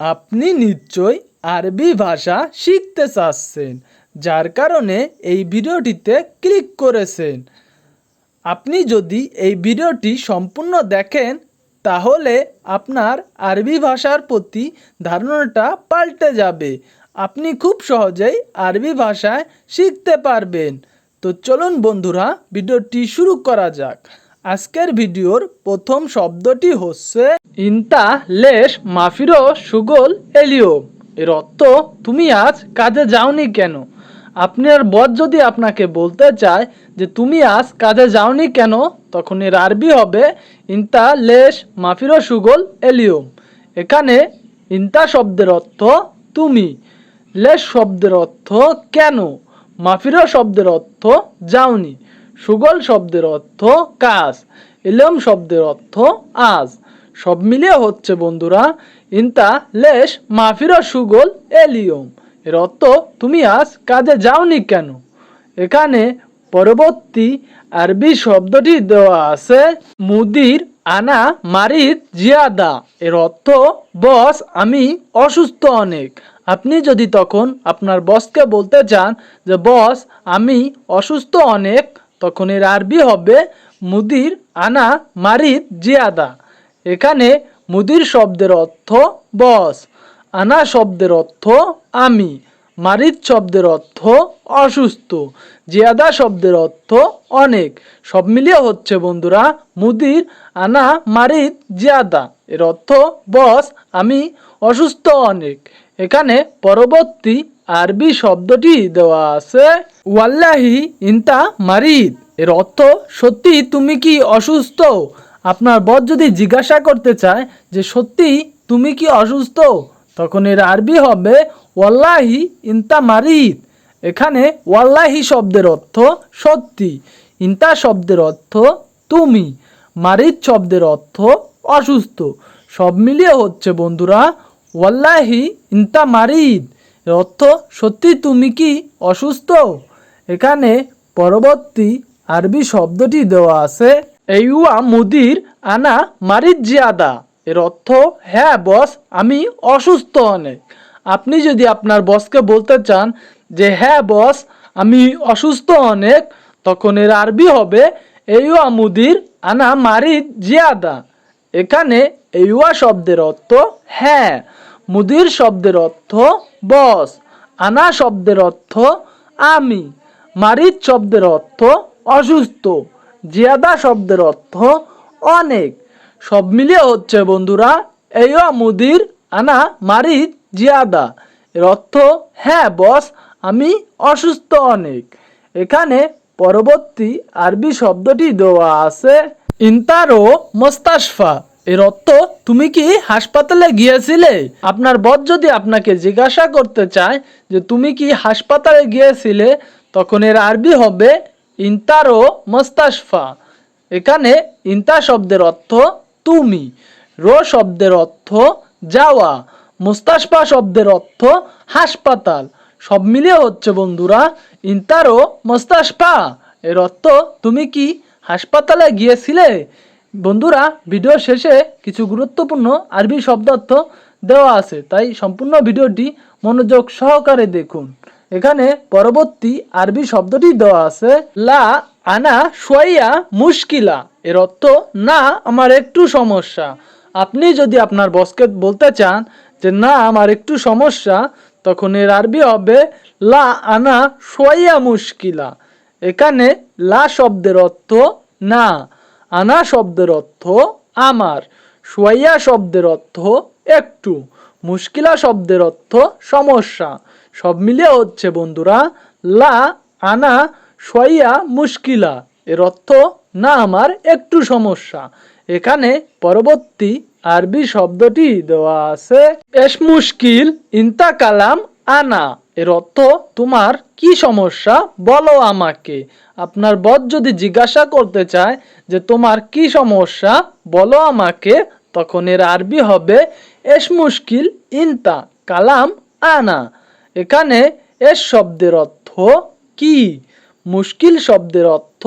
আপনি নিশ্চয়ই আরবি ভাষা শিখতে চাচ্ছেন, যার কারণে এই ভিডিওটিতে ক্লিক করেছেন। আপনি যদি এই ভিডিওটি সম্পূর্ণ দেখেন, তাহলে আপনার আরবি ভাষার প্রতি ধারণাটা পাল্টে যাবে। আপনি খুব সহজেই আরবি ভাষায় শিখতে পারবেন। তো চলুন বন্ধুরা, ভিডিওটি শুরু করা যাক। আজকের ভিডিওর প্রথম শব্দটি হচ্ছে ইন্তা লেশ মাফিরো সুগল এলিও। এর অর্থ, তুমি আজ কাজে যাওনি কেন? আপনার বস যদি আপনাকে বলতে চায় যে তুমি আজ কাজে যাওনি কেন, তখন এর আরবি হবে ইন্তা লেশ মাফিরো সুগল এলিওম এখানে ইন্তা শব্দের অর্থ, তুমি লেশ শব্দের অর্থ, কেন মাফিরো শব্দের অর্থ, যাওনি সুগল শব্দের অর্থ কাজ এলম শব্দের অর্থ আজ। সব মিলিয়ে হচ্ছে বন্ধুরা ইন্তা লেশ মাফিরো সুগল এলিয়ম। এর অর্থ, তুমি আজ কাজে যাওনি কেন? এখানে পরবর্তী আরবি শব্দটি দেওয়া আছে, মুদির আনা মারিদ জিয়াদা। এর অর্থ, বস, আমি অসুস্থ অনেক। আপনি যদি তখন আপনার বসকে বলতে চান যে, বস, আমি অসুস্থ অনেক তখন এর আরবি হবে মুদির আনা মারিদ জিয়াদা। এখানে মুদির শব্দের অর্থ বস, আনা শব্দের অর্থ আমি, মারিদ শব্দের অর্থ অসুস্থ, জিয়াদা শব্দের অর্থ অনেক। সব মিলিয়ে হচ্ছে বন্ধুরা মুদির আনা মারিদ জিয়াদা। এর অর্থ বস, আমি অসুস্থ অনেক। এখানে পরবর্তী আরবি শব্দটি দেওয়া আছে, ওয়াল্লাহি, ইন্তা মারিদ। এর অর্থ, সত্যি, তুমি কি অসুস্থ? আপনার বর যদি জিজ্ঞাসা করতে চায় যে, সত্যি, তুমি কি অসুস্থ? তখন এর আরবি হবে, ওয়াল্লাহি, ইন্তা মারিদ। এখানে, ওয়াল্লাহি শব্দের অর্থ, সত্যি। ইন্তা শব্দের অর্থ, তুমি। মারিদ শব্দের অর্থ, অসুস্থ। সব মিলিয়ে হচ্ছে, বন্ধুরা, ওয়াল্লাহি, ইন্তা মারিদ। অর্থ, সত্যি তুমি কি অসুস্থ? এখানে পরবর্তী আরবি শব্দটি দেওয়া আছে এইয়া মুদির আনা মারিদ জিয়াদা। এর অর্থ হ্যাঁ বস, আমি অসুস্থ অনেক। আপনি যদি আপনার বসকে বলতে চান যে হ্যাঁ বস, আমি অসুস্থ অনেক, তখন এর আরবি হবে এইয়া মুদির আনা মারিদ জিয়াদা। এখানে এইয়া শব্দের অর্থ হ্যাঁ। মুদির শব্দের অর্থ বস, আনা শব্দের অর্থ আমি মারিদ শব্দের অর্থ অসুস্থ, জিয়াদা শব্দের অর্থ অনেক। সব মিলিয়ে হচ্ছে বন্ধুরা এইও মুদির, আনা মারিদ জিয়াদা। এর অর্থ হ্যাঁ বস, আমি অসুস্থ অনেক। এখানে পরবর্তী আরবি শব্দটি দেওয়া আছে, ইন্তারো মোস্তাশফা। এর অর্থ, তুমি কি হাসপাতালে গিয়েছিলে? আপনার বস যদি আপনাকে জিজ্ঞাসা করতে চায় যে তুমি কি হাসপাতালে গিয়েছিলে, তখন এর আরবি হবে ইন্তারো মোস্তাশফা। এখানে ইন্তা শব্দের অর্থ তুমি, রো শব্দের অর্থ যাওয়া, মুস্তাশফা শব্দের অর্থ হাসপাতাল। সব মিলিয়ে হচ্ছে বন্ধুরা, ইন্তারো মোস্তাশফা। এর অর্থ, তুমি কি হাসপাতালে গিয়েছিলে? বন্ধুরা ভিডিও শেষে কিছু গুরুত্বপূর্ণ আরবি শব্দার্থ দেওয়া আছে, তাই সম্পূর্ণ ভিডিওটি মনোযোগ সহকারে দেখুন। এখানে পরবর্তী আরবি শব্দটি দেওয়া আছে, লা আনা সোয়াইয়া মুশকিলা। এর অর্থ, না, আমার একটু সমস্যা। আপনি যদি আপনার বসকে বলতে চান যে, না, আমার একটু সমস্যা, তখন এর আরবি হবে, লা আনা সোয়াইয়া মুশকিলা। এখানে লা শব্দের অর্থ, না। আনা শব্দের অর্থ আমার সোয়াইয়া শব্দের অর্থ একটু, মুশকিলা শব্দের অর্থ সমস্যা। সব মিলিয়ে হচ্ছে বন্ধুরা, লা, আনা সোয়াইয়া মুশকিলা, এর অর্থ না আমার, একটু সমস্যা। এখানে পরবর্তী আরবি শব্দটি দেওয়া আছে, এস মুশকিল ইন্তা কালাম আনা, এর অর্থ তোমার কি সমস্যা বলো আমাকে। আপনার বস যদি জিজ্ঞাসা করতে চায় যে তোমার কি সমস্যা, বলো আমাকে, তখন এর আরবি হবে এস মুশকিল ইন্তা কালাম আনা। এখানে এস শব্দের অর্থ কি? মুশকিল শব্দের অর্থ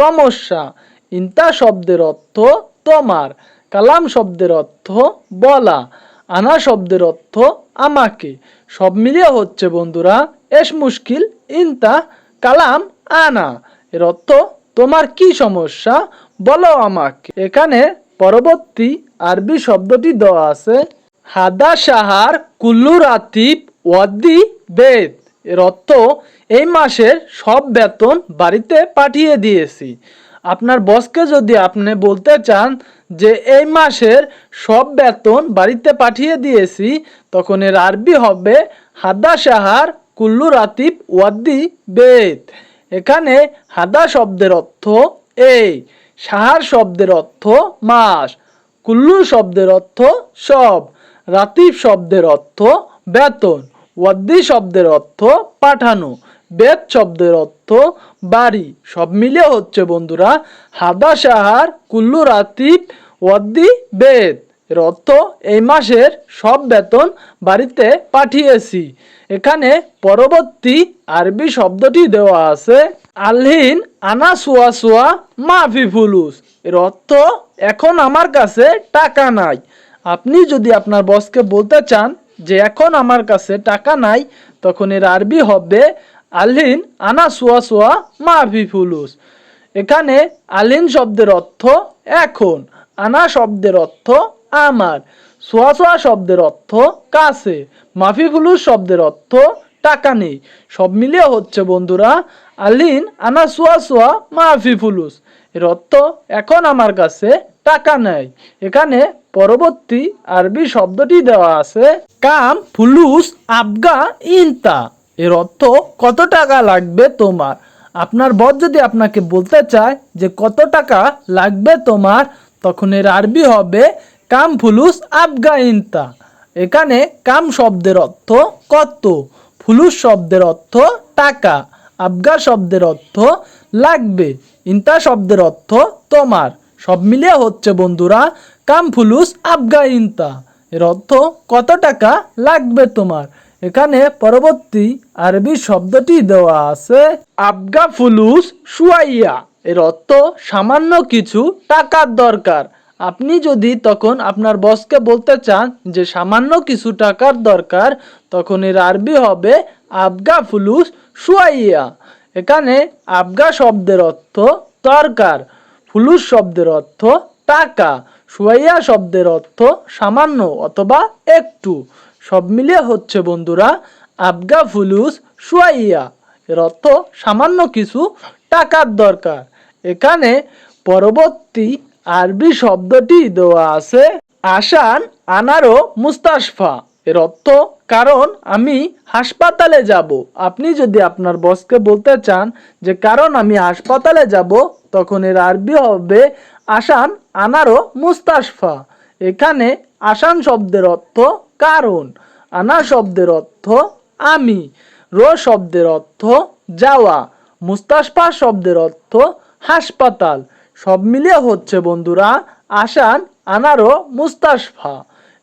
সমস্যা, ইন্তা শব্দের অর্থ তোমার, কালাম শব্দের অর্থ বলা, আনা শব্দের অর্থ আমাকে। সব মিলিয়ে হচ্ছে বন্ধুরা, এস মুশকিল ইনতা কালাম আনা। এর অর্থ, তোমার কি সমস্যা? বলো আমাকে। এখানে পরবর্তী আরবি শব্দটি দেওয়া আছে, হাদা সাহার কুল্লু রাতিব ওয়াদ্দি বেদ। এর অর্থ, এই মাসের সব বেতন বাড়িতে পাঠিয়ে দিয়েছি। আপনার বসকে যদি আপনি বলতে চান যে, এই মাসের সব বেতন বাড়িতে পাঠিয়ে দিয়েছি, তখন এর আরবি হবে, হাদা সাহার কুল্লু রাতিব ওয়াদ্দি বেদ। এখানে হাদা শব্দের অর্থ এই সাহার শব্দের অর্থ মাস, কুল্লু শব্দের অর্থ সব রাতিব শব্দের অর্থ বেতন, ওয়াদ্দি শব্দের অর্থ পাঠানো, বেদ শব্দের অর্থ বাড়ি। সব মিলে হচ্ছে বন্ধুরা, হাদা, সাহার, কুল্লু রাতিব ওয়াদ্দি, বেদ। এর অর্থ এই মাসের সব বেতন বাড়িতে পাঠিয়েছি। এখানে পরবর্তী আরবি শব্দটি দেওয়া আছে, আলহিন আনা সুয়া সুয়া মাফি ফুলুস এর অর্থ, এখন আমার কাছে টাকা নাই। আপনি যদি আপনার বসকে বলতে চান যে, এখন আমার কাছে টাকা নাই, তখন এর আরবি হবে, আলহিন আনা সুয়া সুয়া মাফি ফুলুস এখানে আলিন শব্দের অর্থ, এখন। আনা শব্দের অর্থ আমার। সোয়া সোয়া শব্দের অর্থ কাছে। মাফি ফুলুস শব্দের অর্থ টাকা নেই। সব মিলিয়ে হচ্ছে বন্ধুরা আলিন আনা সোয়া সোয়া মাফি ফুলুস এর অর্থ এখন আমার কাছে টাকা নেই। এখানে পরবর্তী আরবি শব্দটি দেওয়া আছে কাম ফুলুস আবগা ইনতা। এর অর্থ কত টাকা লাগবে তোমার? আপনার বস যদি আপনাকে বলতে চায় যে কত টাকা লাগবে তোমার, তখন এর আরবি হবে কাম ফুলুস আবগা ইনতা এখানে কাম শব্দের অর্থ কত, ফুলুস শব্দের অর্থ টাকা আবগা শব্দের অর্থ লাগবে, ইনতা শব্দের অর্থ তোমার। সব মিলিয়ে হচ্ছে বন্ধুরা কাম ফুলুস আবগা এর অর্থ কত টাকা লাগবে তোমার। এখানে পরবর্তী আরবি শব্দটি দেওয়া আছে আবগা ফুলুস সুয়াইয়া। এর অর্থ সামান্য কিছু টাকার দরকার। আপনি যদি তখন আপনার বসকে বলতে চান যে সামান্য কিছু টাকার দরকার, তখন এর আরবি হবে আবগা ফুলুস সুয়াইয়া এখানে আবগা শব্দের অর্থ দরকার, ফুলুস শব্দের অর্থ টাকা সুয়াইয়া শব্দের অর্থ সামান্য অথবা একটু। সব মিলিয়ে হচ্ছে বন্ধুরা আবগা ফুলুস সুয়াইয়া এর অর্থ সামান্য কিছু টাকার দরকার। এখানে পরবর্তী আরবি শব্দটি দেওয়া আছে আসান আনারো মুস্তাশফা। এর অর্থ, কারণ আমি হাসপাতালে যাব। আপনি যদি আপনার বসকে বলতে চান যে, কারণ আমি হাসপাতালে যাব তখন এর আরবি হবে আসান আনারো মুস্তাশফা। এখানে আসান শব্দের অর্থ, কারণ আনা শব্দের অর্থ, আমি রো শব্দের অর্থ, যাওয়া মুস্তাশফা শব্দের অর্থ, হাসপাতাল সব মিলিয়ে হচ্ছে বন্ধুরা আসান আনারো মুস্তাশফা।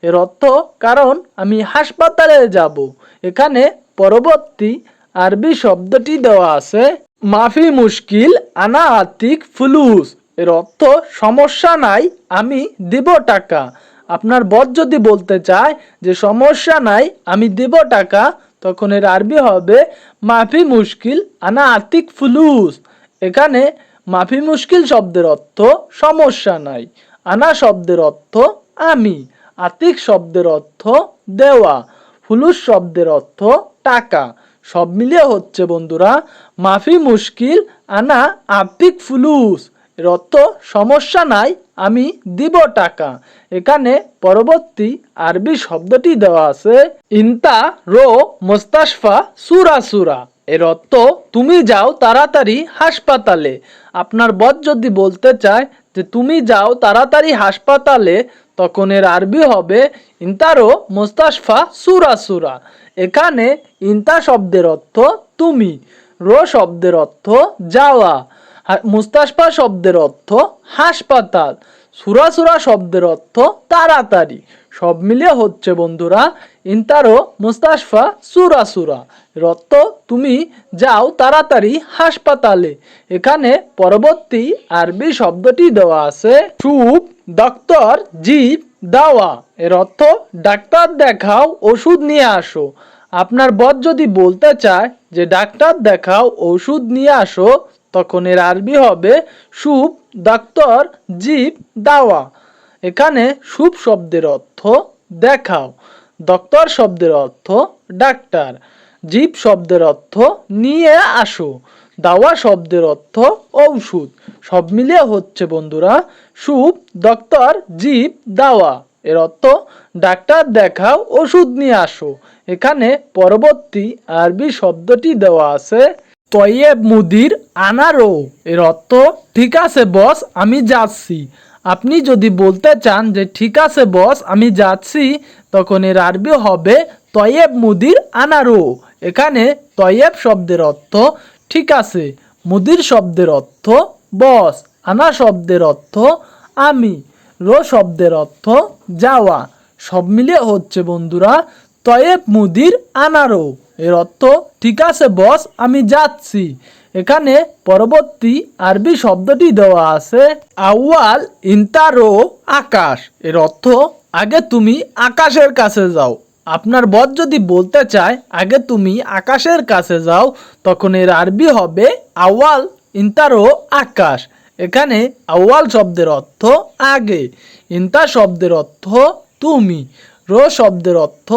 এর অর্থ কারণ আমি হাসপাতালে যাব। এখানে পরবর্তী আরবি শব্দটি দেওয়া আছে, মাফি মুশকিল আনা আতিক ফুলুস। এর অর্থ, সমস্যা নাই, আমি দিব টাকা। আপনার বস যদি বলতে চায় যে, সমস্যা নাই, আমি দিব টাকা, তখন এর আরবি হবে, মাফি মুশকিল আনা আতিক ফুলুস। এখানে মাফি মুশকিল শব্দের অর্থ সমস্যা নাই। আনা শব্দের অর্থ আমি। আতিক শব্দের অর্থ দেওয়া। ফুলুস শব্দের অর্থ টাকা। সব মিলিয়ে হচ্ছে বন্ধুরা, মাফি মুশকিল, আনা আতিক ফুলুস। এর অর্থ সমস্যা নাই, আমি দিব টাকা। এখানে পরবর্তী আরবি শব্দটি দেওয়া আছে, ইন্তা রো মোস্তাশফা সুরা সুরা। এর অর্থ, তুমি যাও তাড়াতাড়ি হাসপাতালে। আপনার বস যদি বলতে চায় যে, তুমি যাও তাড়াতাড়ি হাসপাতালে, তখন এর আরবি হবে, ইন্তারো মোস্তাশফা সুরা সুরা। এখানে ইন্তা শব্দের অর্থ, তুমি। রো শব্দের অর্থ, যাওয়া। মুস্তাশফা শব্দের অর্থ, হাসপাতাল। সুরা সুরা শব্দের অর্থ, তাড়াতাড়ি। সব মিলিয়ে হচ্ছে বন্ধুরা ইন্তারো মুস্তাশফা সুরা সুরা। অর্থ তুমি যাও তাড়াতাড়ি হাসপাতালে। এখানে পরবর্তী আরবি শব্দটি দেওয়া আছে সুপ ডক্টর জিপ দাওয়া। এর অর্থ, ডাক্তার দেখাও, ওষুধ নিয়ে আসো। আপনার বর যদি বলতে চায় যে, ডাক্তার দেখাও, ওষুধ নিয়ে আসো, তখন এর আরবি হবে সুপ ডাক্তার জিপ দাওয়া। এখানে সুপ শব্দের অর্থ দেখাও। ডক্টর শব্দের অর্থ ডাক্তার। জীব শব্দের অর্থ নিয়ে আসো। দাওয়া শব্দের অর্থ ঔষধ। সব মিলিয়ে হচ্ছে বন্ধুরা, সুপ ডক্টর জীব, দাওয়া। এর অর্থ ডাক্তার দেখাও, ওষুধ নিয়ে আসো। এখানে পরবর্তী আরবি শব্দটি দেওয়া আছে, তয়েব মুদির আনারো। এর অর্থ, ঠিক আছে বস আমি যাচ্ছি। আপনি যদি বলতে চান যে, ঠিক আছে বস, আমি যাচ্ছি। তখন এর আরবি হবে তয়েব মুদির আনারো। এখানে তয়েব শব্দের অর্থ, ঠিক আছে। মুদির শব্দের অর্থ, বস। আনা শব্দের অর্থ, আমি। রো শব্দের অর্থ, যাওয়া। সব মিলিয়ে হচ্ছে বন্ধুরা, তয়েব মুদির আনারো। এর অর্থ, ঠিক আছে বস, আমি যাচ্ছি। এখানে পরবর্তী আরবি শব্দটি দেওয়া আছে, আউয়াল ইন্তারো আকাশ। এর অর্থ, আগে তুমি আকাশের কাছে যাও। আপনার বর যদি বলতে চায়, আগে তুমি আকাশের কাছে যাও, তখন এর আরবি হবে আওয়াল ইন্তারো আকাশ। এখানে আওয়াল শব্দের অর্থ, আগে। ইন্তা শব্দের অর্থ, তুমি। রো শব্দের অর্থ,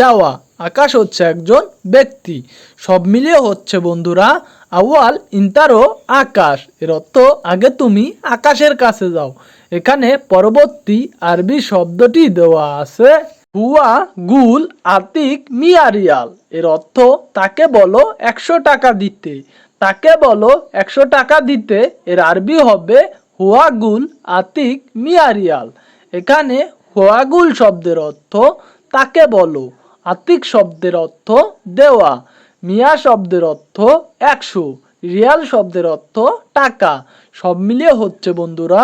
যাওয়া। আকাশ হচ্ছে একজন ব্যক্তি। সব মিলিয়ে হচ্ছে, বন্ধুরা আওয়াল ইন্তারো আকাশ। এর অর্থ, আগে তুমি আকাশের কাছে যাও। এখানে পরবর্তী আরবি শব্দটি দেওয়া আছে, হুয়া, গুল, আতিক, মিয়ারিয়াল। এর অর্থ, তাকে বলো একশো টাকা দিতে। তাকে বলো একশো টাকা দিতে। এর আরবি হবে হুয়াগুল আতিক, মিয়ারিয়াল। এখানে হুয়াগুল শব্দের অর্থ, তাকে বলো। আতিক শব্দের অর্থ, দেওয়া। মিয়া শব্দের অর্থ একশো, রিয়াল শব্দের অর্থ টাকা। সব মিলিয়ে হচ্ছে বন্ধুরা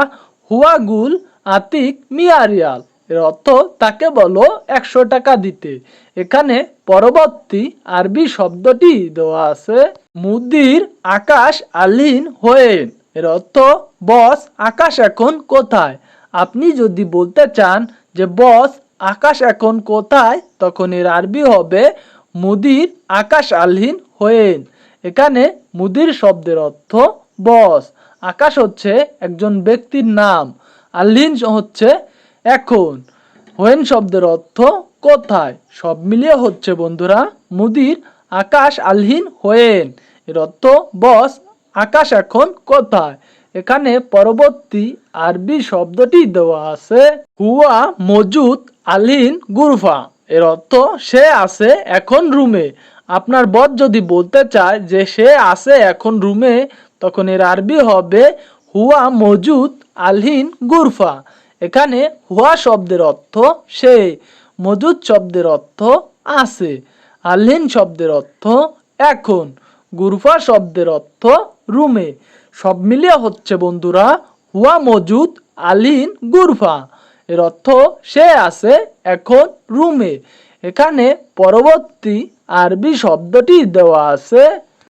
হুয়াগুল আতিক মিয়া রিয়াল। এর অর্থ তাকে বলো একশো টাকা দিতে। এখানে পরবর্তী আরবি শব্দটি দেওয়া আছে, মুদির আকাশ আলীন হয়েন এর অর্থ, বস, আকাশ এখন কোথায়? আপনি যদি বলতে চান যে, বস, আকাশ এখন কোথায়? তখন এর আরবি হবে মুদির আকাশ আলহীন হয়েন এখানে মুদির শব্দের অর্থ বস। আকাশ হচ্ছে একজন ব্যক্তির নাম। আলহীন হচ্ছে এখন। হোয়েন শব্দের অর্থ কোথায়? সব মিলিয়ে হচ্ছে বন্ধুরা, মুদির আকাশ আলহীন হোয়েন এর অর্থ বস, আকাশ এখন কোথায়? এখানে পরবর্তী আরবি শব্দটি দেওয়া আছে। হুয়া মজুদ আলহীন গুরফা। এর অর্থ সে আছে এখন রুমে। আপনার বর যদি বলতে চায় যে সে আছে এখন রুমে, তখন এর আরবি হবে হুয়া মজুদ আলহিন গুরফা। এখানে হুয়া শব্দের অর্থ সে, মজুদ শব্দের অর্থ আছে, আলহিন শব্দের অর্থ এখন, গুরফা শব্দের অর্থ রুমে। সব মিলিয়ে হচ্ছে বন্ধুরা, হুয়া মজুদ আলিন গুরফা। এর অর্থ সে আছে এখন রুমে। এখানে পরবর্তী আরবি শব্দটি দেওয়া আছে